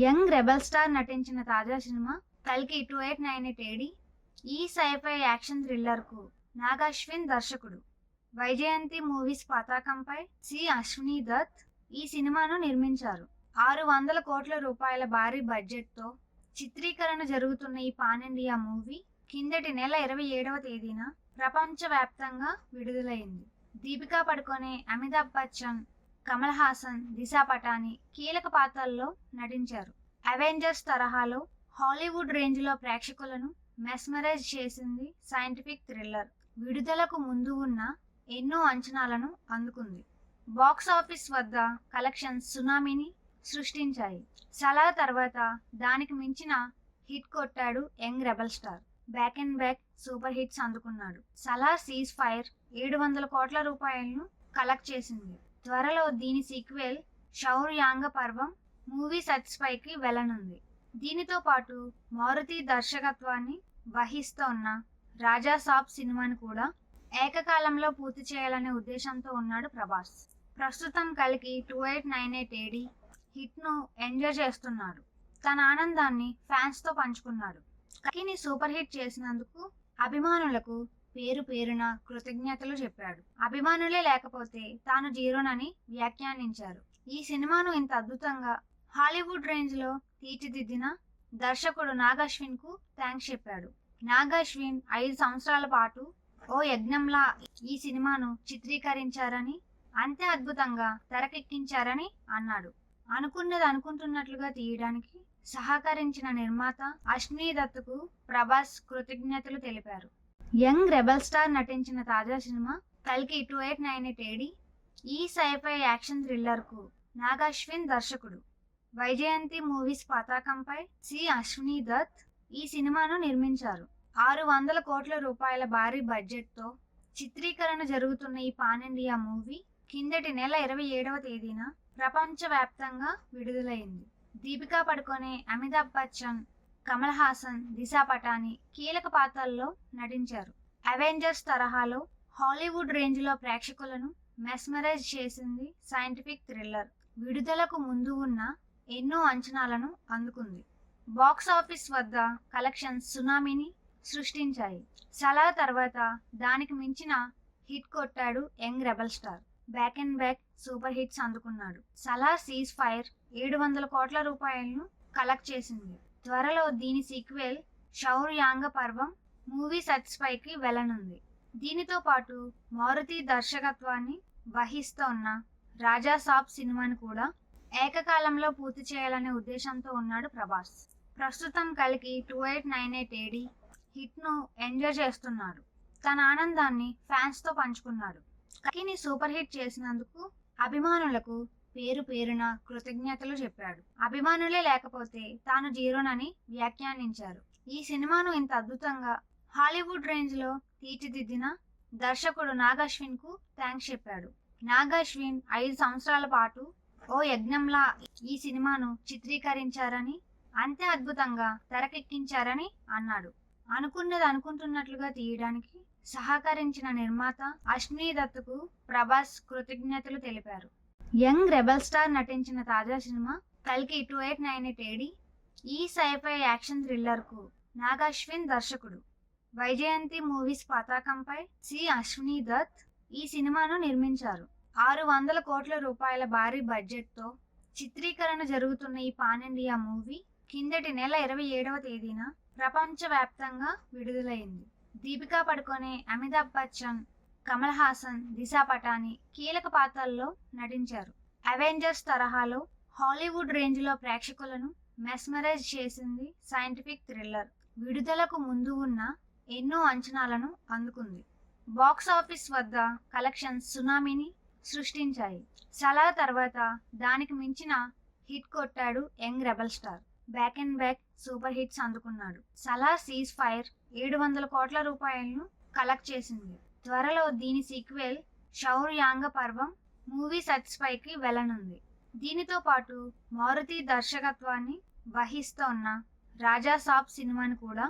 Young rebel star నటించిన తాజా సినిమా కల్కి two eight nine eight AD ఈ సైఫై యాక్షన్ థ్రిల్లర్కు నాగాశ్విన్ దర్శకుడు. వైజయంతి మూవీస్ పతాకంపై సి అశ్విని దత్ ఈ సినిమాను నిర్మించారు. ఆరు వందల కోట్ల రూపాయల భారీ బడ్జెట్తో చిత్రీకరణ జరుగుతున్న ఈ పాన్ ఇండియా మూవీ కిందటి నెల ఇరవై ఏడవ తేదీన ప్రపంచవ్యాప్తంగా విడుదలైంది. దీపికా పడుకొనే అమితాబ్ బచ్చన్ కమల్ హాసన్ దిశా పటాని కీలక పాత్రల్లో నటించారు. అవెంజర్స్ తరహాలో హాలీవుడ్ రేంజ్లో ప్రేక్షకులను మెస్మరైజ్ చేసింది సైంటిఫిక్ థ్రిల్లర్. విడుదలకు ముందు ఉన్న ఎన్నో అంచనాలను అందుకుంది. బాక్స్ ఆఫీస్ వద్ద కలెక్షన్స్ సునామీని సృష్టించాయి. సలా తర్వాత దానికి మించిన హిట్ కొట్టాడు young rebel star. Back and back super hits అందుకున్నాడు. సలా సీజ్ ఫైర్ ఏడు వందల కోట్ల రూపాయలను కలెక్ట్ చేసింది. త్వరలో దీని సీక్వెల్ శౌర్యాంగ పర్వం మూవీ సెట్స్ పైకి వెళ్ళనుంది. దీనితో పాటు మారుతి దర్శకత్వాన్ని వహిస్తోన్న రాజా సాబ్ సినిమాని కూడా ఏకకాలంలో పూర్తి చేయాలనే ఉద్దేశంతో ఉన్నాడు ప్రభాస్. ప్రస్తుతం కలిగి two eight nine eight AD హిట్ను enjoy చేస్తున్నాడు. తన ఆనందాన్ని ఫ్యాన్స్తో పంచుకున్నాడు. కకిని సూపర్ హిట్ చేసినందుకు అభిమానులకు పేరు పేరున కృతజ్ఞతలు చెప్పాడు. అభిమానులే లేకపోతే తాను జీరోనని వ్యాఖ్యానించారు. ఈ సినిమాను ఇంత అద్భుతంగా హాలీవుడ్ రేంజ్లో తీర్చిదిద్దిన దర్శకుడు నాగాశ్విన్కు థ్యాంక్స్ చెప్పాడు. నాగాశ్విన్ ఐదు సంవత్సరాల పాటు ఓ యజ్ఞంలా ఈ సినిమాను చిత్రీకరించారని అంతే అద్భుతంగా తెరకెక్కించారని అన్నాడు. అనుకున్నది అనుకుంటున్నట్లుగా తీయడానికి సహకరించిన నిర్మాత అశ్విని దత్తుకు ప్రభాస్ కృతజ్ఞతలు తెలిపారు. యంగ్ రెబల్ స్టార్ నటించిన తాజా సినిమా కల్కి two eight nine eight AD ఈ సైఫై యాక్షన్ థ్రిల్లర్కు నాగాశ్విన్ దర్శకుడు. వైజయంతి మూవీస్ పతాకంపై సి అశ్విని దత్ ఈ సినిమాను నిర్మించారు. ఆరు వందల కోట్ల రూపాయల భారీ బడ్జెట్తో చిత్రీకరణ జరుగుతున్న ఈ పాన్ ఇండియా మూవీ కిందటి నెల ఇరవై ఏడవ తేదీన ప్రపంచవ్యాప్తంగా విడుదలైంది. దీపికా పడుకొనే అమితాబ్ బచ్చన్ కమల్ హాసన్ దిశా పటాని కీలక పాత్రల్లో నటించారు. అవెంజర్స్ తరహాలో హాలీవుడ్ రేంజ్లో ప్రేక్షకులను మెస్మరైజ్ చేసింది సైంటిఫిక్ థ్రిల్లర్. విడుదలకు ముందు ఉన్న ఎన్నో అంచనాలను అందుకుంది. బాక్స్ ఆఫీస్ వద్ద కలెక్షన్స్ సునామీని సృష్టించాయి. సలా తర్వాత దానికి మించిన హిట్ కొట్టాడు young rebel star. Back and back super hits అందుకున్నాడు. సలా సీజ్ ఫైర్ ఏడు వందల కోట్ల రూపాయలను కలెక్ట్ చేసింది. త్వరలో దీని సీక్వెల్ శౌర్యాంగ పర్వం మూవీ సెట్స్ పైకి వెళ్ళనుంది. దీనితో పాటు మారుతి దర్శకత్వాన్ని వహిస్తోన్న రాజా సాబ్ సినిమాని కూడా ఏకకాలంలో పూర్తి చేయాలనే ఉద్దేశంతో ఉన్నాడు ప్రభాస్. ప్రస్తుతం కలిగి two eight nine eight AD హిట్ను enjoy చేస్తున్నాడు. తన ఆనందాన్ని ఫ్యాన్స్తో పంచుకున్నాడు. కకిని సూపర్ హిట్ చేసినందుకు అభిమానులకు పేరు పేరున కృతజ్ఞతలు చెప్పాడు. అభిమానులే లేకపోతే తాను జీరోనని వ్యాఖ్యానించారు. ఈ సినిమాను ఇంత అద్భుతంగా హాలీవుడ్ రేంజ్లో తీర్చిదిద్దిన దర్శకుడు నాగాశ్విన్కు థ్యాంక్స్ చెప్పాడు. నాగాశ్విన్ ఐదు సంవత్సరాల పాటు ఓ యజ్ఞంలా ఈ సినిమాను చిత్రీకరించారని అంతే అద్భుతంగా తెరకెక్కించారని అన్నాడు. అనుకున్నది అనుకుంటున్నట్లుగా తీయడానికి సహకరించిన నిర్మాత అశ్విని దత్తుకు ప్రభాస్ కృతజ్ఞతలు తెలిపారు. యంగ్ రెబల్ స్టార్ నటించిన తాజా సినిమా కల్కి two eight nine eight AD ఈ సైఫై యాక్షన్ థ్రిల్లర్కు నాగాశ్విన్ దర్శకుడు. వైజయంతి మూవీస్ పతాకంపై సి అశ్విని దత్ ఈ సినిమాను నిర్మించారు. ఆరు వందల కోట్ల రూపాయల భారీ బడ్జెట్తో చిత్రీకరణ జరుగుతున్న ఈ పాన్ ఇండియా మూవీ కిందటి నెల ఇరవై ఏడవ తేదీన ప్రపంచవ్యాప్తంగా విడుదలైంది. దీపికా పడుకొనే అమితాబ్ బచ్చన్ కమల్ హాసన్ దిశా పటాని కీలక పాత్రల్లో నటించారు. అవెంజర్స్ తరహాలో హాలీవుడ్ రేంజ్లో ప్రేక్షకులను మెస్మరైజ్ చేసింది సైంటిఫిక్ థ్రిల్లర్. విడుదలకు ముందు ఉన్న ఎన్నో అంచనాలను అందుకుంది. బాక్స్ ఆఫీస్ వద్ద కలెక్షన్స్ సునామీని సృష్టించాయి. సలా తర్వాత దానికి మించిన హిట్ కొట్టాడు young rebel star. Back and back super hits అందుకున్నాడు. సలా సీజ్ ఫైర్ ఏడు వందల కోట్ల రూపాయలను కలెక్ట్ చేసింది. త్వరలో దీని సీక్వెల్ శౌర్యాంగ పర్వం మూవీ సెట్స్ పైకి వెళ్ళనుంది. దీనితో పాటు మారుతి దర్శకత్వాన్ని వహిస్తోన్న రాజా సాబ్ సినిమాని కూడా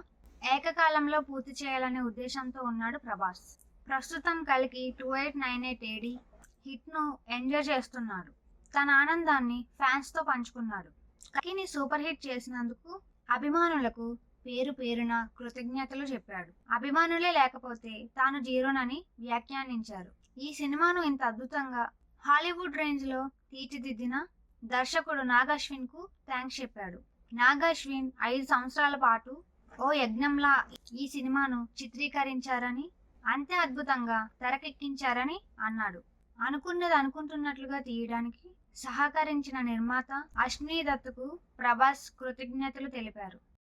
ఏకకాలంలో పూర్తి చేయాలనే ఉద్దేశంతో ఉన్నాడు ప్రభాస్. ప్రస్తుతం కలిగి two eight nine eight AD హిట్ను enjoy చేస్తున్నాడు. తన ఆనందాన్ని ఫ్యాన్స్తో పంచుకున్నాడు. కకిని సూపర్ హిట్ చేసినందుకు అభిమానులకు పేరు పేరున కృతజ్ఞతలు చెప్పాడు. అభిమానులే లేకపోతే తాను జీరోనని వ్యాఖ్యానించారు. ఈ సినిమాను ఇంత అద్భుతంగా హాలీవుడ్ రేంజ్లో తీర్చిదిద్దిన దర్శకుడు నాగాశ్విన్కు థ్యాంక్స్ చెప్పాడు. నాగాశ్విన్ ఐదు సంవత్సరాల పాటు ఓ యజ్ఞంలా ఈ సినిమాను చిత్రీకరించారని అంతే అద్భుతంగా తెరకెక్కించారని అన్నాడు. అనుకున్నది అనుకుంటున్నట్లుగా తీయడానికి సహకరించిన నిర్మాత అశ్విని దత్తుకు ప్రభాస్ కృతజ్ఞతలు తెలిపారు.